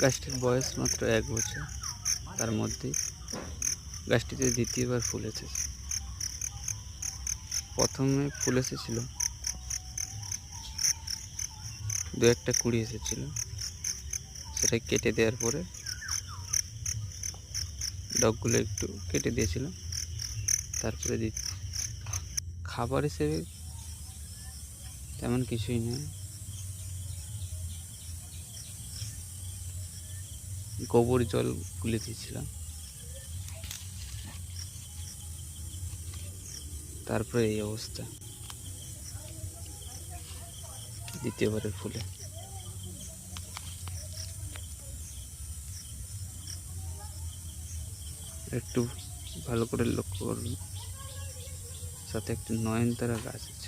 গাছটির বয়স মাত্র এক বছর। তার মধ্যেই গাছটিতে দ্বিতীয়বার ফুল এসেছে। প্রথমে ফুল এসেছিল। দু একটা কুড়ি এসেছিল। সেটা কেটে দেওয়ার পরে ডগগুলো একটু কেটে দিয়েছিল তারপরে দি খাবার হিসেবে তেমন কিছুই নেই। গোবর জল গুলে দিয়েছিলাম। তারপরে এই অবস্থা। দ্বিতীয়বারের ফুলে। একটু ভালো করে লক্ষ্য করুন। সাথে একটি নয়নতারা গাছ।